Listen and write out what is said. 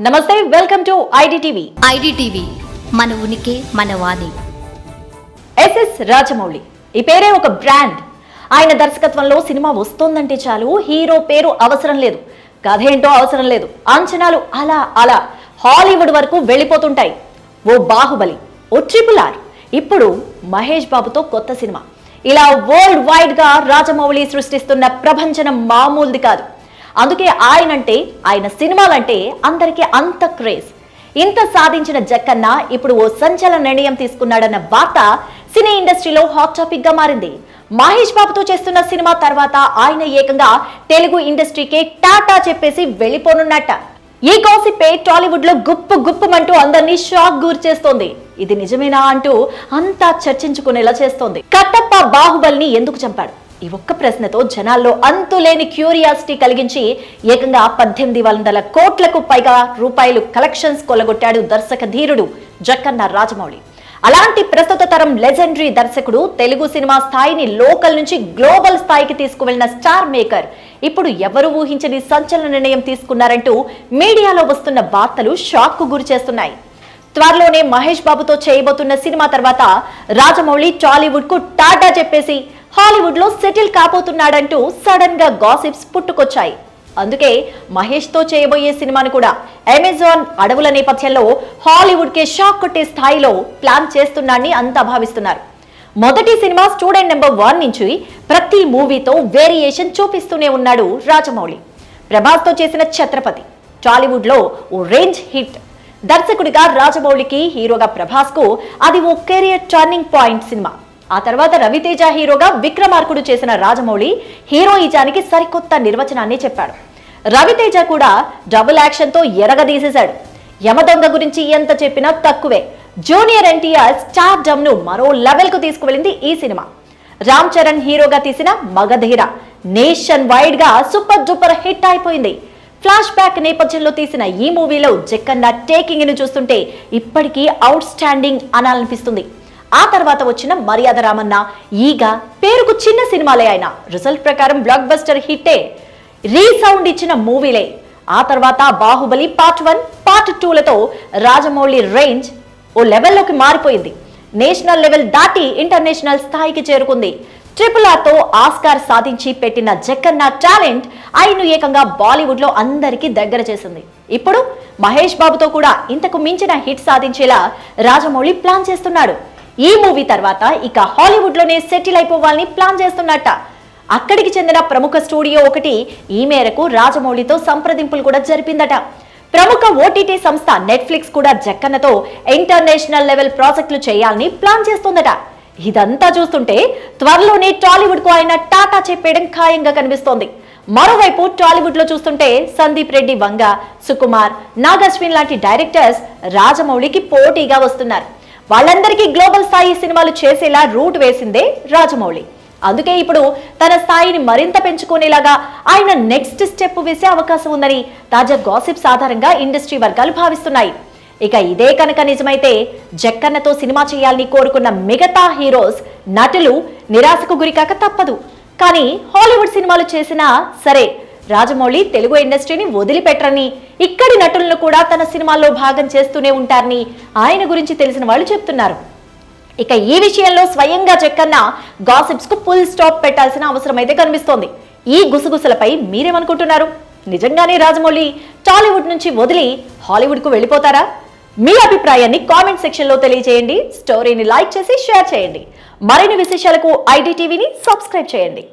నమస్తే welcome to IDTV. IDTV మన ఉనికి మన వాణి. ఎస్ఎస్ రాజమౌళి. ఈ పేరే ఒక బ్రాండ్. ఆయన దర్శకత్వంలో సినిమా వస్తోందంటే చాలు హీరో పేరు అవసరం లేదు. కథ ఏంటో అవసరం లేదు. అంచనాలు అలా అలా. హాలీవుడ్ వరకు వెళ్ళిపోతుంటాయి. ఓ బాహుబలి ఓ ట్రిపుల్ ఆర్ ఇప్పుడు మహేష్ బాబుతో కొత్త సినిమా. ఇలా వరల్డ్ వైడ్గా రాజమౌళి సృష్టిస్తున్న ప్రపంచనం మామూలుది కాదు. అందుకే ఆయనంటే ఆయన సినిమాలంటే అందరికీ అంత క్రేజ్. ఇంత సాధించిన జక్కన్న ఇప్పుడు ఓ సంచలన నిర్ణయం తీసుకున్నాడన్న వార్త సినీ ఇండస్ట్రీలో హాట్ టాపిక్గా మారింది. మహేష్ బాబుతో చేస్తున్న సినిమా తర్వాత ఆయన ఏకంగా తెలుగు ఇండస్ట్రీకే టాటా చెప్పేసి వెళ్ళిపోనున్నట్ట. ఈ గోసిపే టాలీవుడ్లో గుప్పు గుప్పుమంటూ అందరినీ షాక్ గురి చేస్తోంది ఇది నిజమేనా అంటూ అంతా చర్చించుకునేలా చేస్తోంది. కట్టప్ప బాహుబలిని ఎందుకు చంపాడు? ఈ ఒక్క ప్రశ్నతో జనాల్లో అంతులేని క్యూరియాసిటీ కలిగించి ఏకంగా పద్దెనిమిది వందల కోట్లకు పైగా రూపాయలు కలెక్షన్స్ కొలగొట్టాడు దర్శక ధీరుడు జక్కన్న రాజమౌళి. అలాంటి ప్రస్తుత తరం లెజెండరీ దర్శకుడు తెలుగు సినిమా స్థాయిని లోకల్ నుంచి గ్లోబల్ స్థాయికి తీసుకువెళ్ళిన స్టార్ మేకర్. ఇప్పుడు ఎవరు ఊహించని సంచలన నిర్ణయం తీసుకున్నారంటూ మీడియాలో వస్తున్న వార్తలు షాక్కు గురి చేస్తున్నాయి. త్వరలోనే మహేష్ బాబుతో చేయబోతున్న సినిమా తర్వాత రాజమౌళి టాలీవుడ్కు టాటా చెప్పేసి హాలీవుడ్లో సెటిల్ కాబోతున్నాడంటూ సడన్గా గాసిప్స్ పుట్టుకొచ్చాయి. అందుకే మహేష్తో చేయబోయే సినిమాను కూడా అమెజాన్ అడవుల నేపథ్యంలో హాలీవుడ్ కే షాక్ కొట్టే స్థాయిలో ప్లాన్ చేస్తున్నాడని అంతా భావిస్తున్నారు. మొదటి సినిమా స్టూడెంట్ నెంబర్ వన్ నుంచి ప్రతి మూవీతో వేరియేషన్ చూపిస్తూనే ఉన్నాడు రాజమౌళి. ప్రభాస్తో చేసిన ఛత్రపతి. టాలీవుడ్లో ఓ రేంజ్ హిట్. దర్శకుడిగా రాజమౌళికి హీరోగా ప్రభాస్కు అది ఓ కెరియర్ టర్నింగ్ పాయింట్ సినిమా. ఆ తర్వాత రవితేజ హీరోగా విక్రమార్కుడు చేసిన రాజమౌళి హీరోయిజానికి సరికొత్త నిర్వచనాన్ని చెప్పాడు. రవితేజ కూడా డబుల్ యాక్షన్తో ఎరగదీసేశాడు యమదొంగ గురించి ఎంత చెప్పినా తక్కువే. జూనియర్ ఎన్టీఆర్ స్టార్ డమ్ను మరో లెవెల్కు తీసుకువెళ్ళింది ఈ సినిమా. రామ్ చరణ్ హీరోగా తీసిన మగధీర నేషన్ వైడ్గా సూపర్ డూపర్ హిట్ అయిపోయింది. ఫ్లాష్ బ్యాక్ నేపథ్యంలో తీసిన ఈ మూవీలో జక్కన్న టేకింగ్ని చూస్తుంటే ఇప్పటికీ అవుట్ స్టాండింగ్ అనాలనిపిస్తుంది. ఆ తర్వాత వచ్చిన మర్యాద రామన్న ఈగ పేరుకు చిన్న సినిమాలే అయినా రిజల్ట్ ప్రకారం బ్లాక్ బస్టర్ హిట్టే రీసౌండ్ ఇచ్చిన మూవీలే. ఆ తర్వాత బాహుబలి పార్ట్ వన్ పార్ట్ టూలతో రాజమౌళి రేంజ్ ఓ లెవెల్లోకి మారిపోయింది. నేషనల్ లెవెల్ దాటి ఇంటర్నేషనల్ స్థాయికి చేరుకుంది. ట్రిపుల్ ఆర్తో ఆస్కార్ సాధించి పెట్టిన జక్కన్న టాలెంట్ ఆయన్ను ఏకంగా బాలీవుడ్లో అందరికీ దగ్గర చేసింది. ఇప్పుడు మహేష్ బాబుతో కూడా ఇంతకు మించిన హిట్ సాధించేలా రాజమౌళి ప్లాన్ చేస్తున్నాడు. ఈ మూవీ తర్వాత ఇక హాలీవుడ్లోనే సెటిల్ అయిపోవాలని ప్లాన్ చేస్తున్నట్ట. అక్కడికి చెందిన ప్రముఖ స్టూడియో ఒకటి ఈ మేరకు రాజమౌళితో సంప్రదింపులు కూడా జరిపిందట. ప్రముఖ ఓటీటీ సంస్థ నెట్ఫ్లిక్స్ కూడా జక్కన్నతో ఇంటర్నేషనల్ లెవెల్ ప్రాజెక్టులు చేయాలని ప్లాన్ చేస్తోందట. ఇదంతా చూస్తుంటే త్వరలోనే టాలీవుడ్కు ఆయన టాటా చెప్పేయడం ఖాయంగా కనిపిస్తోంది. మరోవైపు టాలీవుడ్లో చూస్తుంటే సందీప్ రెడ్డి వంగ సుకుమార్ నాగశ్విన్ లాంటి డైరెక్టర్స్ రాజమౌళికి పోటీగా వస్తున్నారు. వాళ్ళందరికీ గ్లోబల్ స్థాయి సినిమాలు చేసేలా రూట్ వేసిందే రాజమౌళి. అందుకే ఇప్పుడు తన స్థాయిని మరింత పెంచుకునేలాగా ఆయన నెక్స్ట్ స్టెప్ వేసే అవకాశం ఉందని తాజా గాసిప్స్ ఆధారంగా ఇండస్ట్రీ వర్గాలు భావిస్తున్నాయి. ఇక ఇదే కనుక నిజమైతే జక్కన్నతో సినిమా చేయాలని కోరుకున్న మిగతా హీరోస్ నటులు నిరాశకు గురికాక తప్పదు. కానీ హాలీవుడ్ సినిమాలు చేసినా సరే రాజమౌళి తెలుగు ఇండస్ట్రీని వదిలిపెట్టరని ఇక్కడి నటులను కూడా తన సినిమాల్లో భాగం చేస్తూనే ఉంటారని ఆయన గురించి తెలిసిన వాళ్ళు చెప్తున్నారు. ఇక ఈ విషయంలో స్వయంగా చెక్కన్న గాసిప్స్కు ఫుల్ స్టాప్ పెట్టాల్సిన అవసరం అయితే కనిపిస్తోంది. ఈ గుసగుసలపై మీరేమనుకుంటున్నారు? నిజంగానే రాజమౌళి టాలీవుడ్ నుంచి వదిలి హాలీవుడ్కు వెళ్ళిపోతారా? మీ అభిప్రాయాన్ని కామెంట్ సెక్షన్లో తెలియజేయండి. స్టోరీని లైక్ చేసి షేర్ చేయండి. మరిన్ని విశేషాలకు ఐడి టీవీని సబ్స్క్రైబ్ చేయండి.